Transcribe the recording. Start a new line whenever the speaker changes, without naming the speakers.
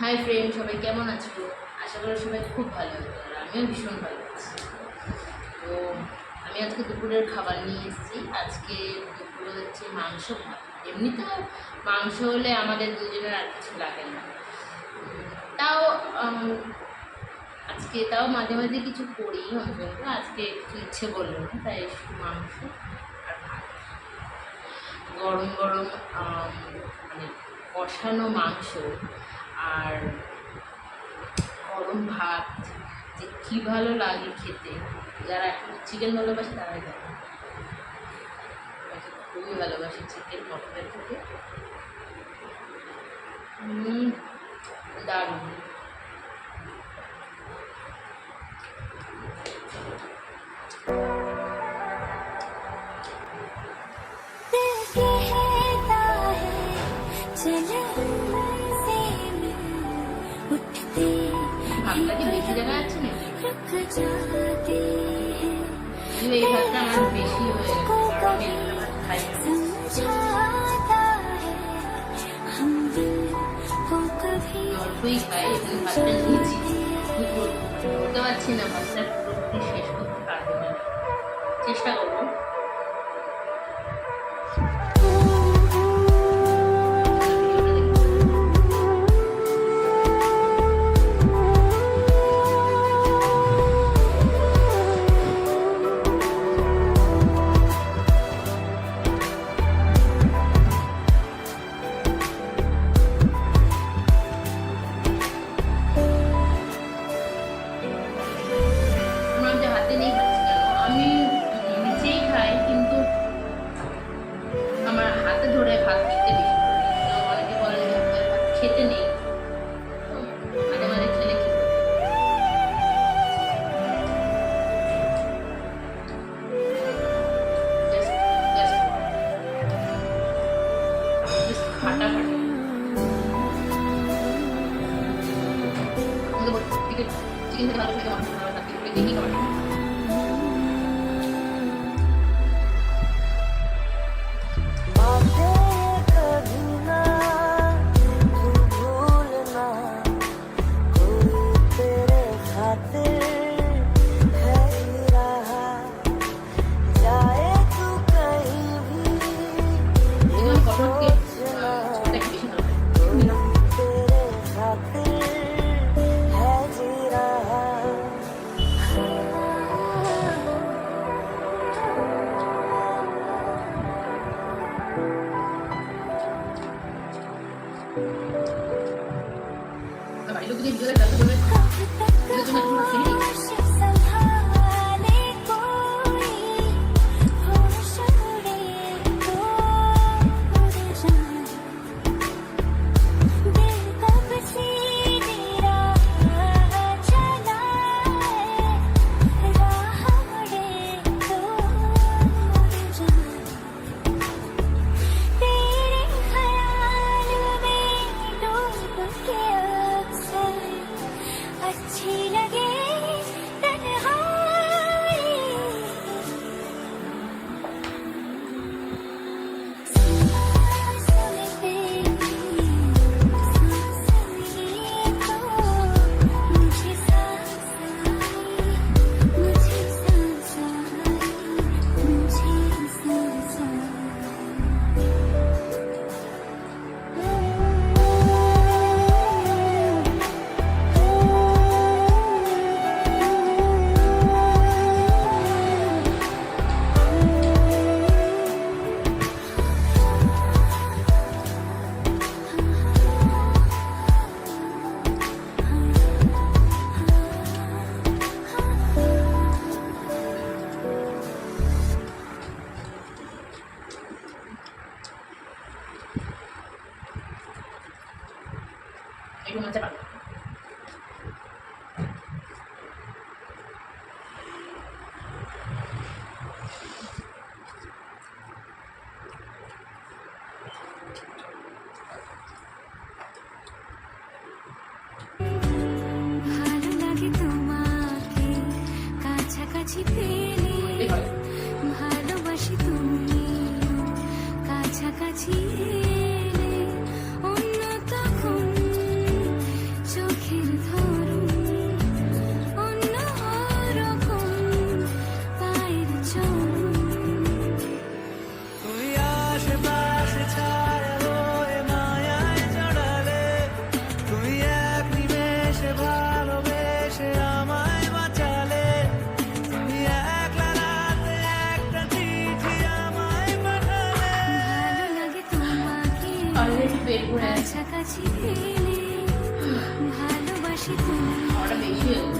Hi friend সবাই কেমন আছো? আশা করি সবাই খুব ভালো আর আমিও ভীষণ ভালো আছি। তো আমি আজকে দুপুরের খাবার নিয়ে এসেছি। আজকে দুপুরে হচ্ছে মাংস ভাত। এমনি এমনিতেও মাংস হলে আমাদের দুজনের আর কিছু লাগে না। তাও আজকে তাও মাঝে মাঝে কিছু করি অন্তত আজকে একটু ইচ্ছে করল না, তাই শুধু মাংস আর ভাত। গরম গরম মানে কষানো মাংস আর গরম ভাত, যে কী ভালো লাগে খেতে। যারা এখন চিকেন ভালোবাসে তারাই জানে। খুবই ভালোবাসে চিকেন মটনের থেকে। দারুণ। উঠতে আপনাকে বেশি জায়গা আছে না এই ভাতটা আমার বেশি হয়ে অল্পই খাই ভাতটা শেষ করতে
信じてもらって
এরকম আছে পারব।
ভালো লাগে তোমাকে কাছাকাছি পেলে ভালোবাসি তুমি। কাছাকাছি ভালোবাসি তুমি।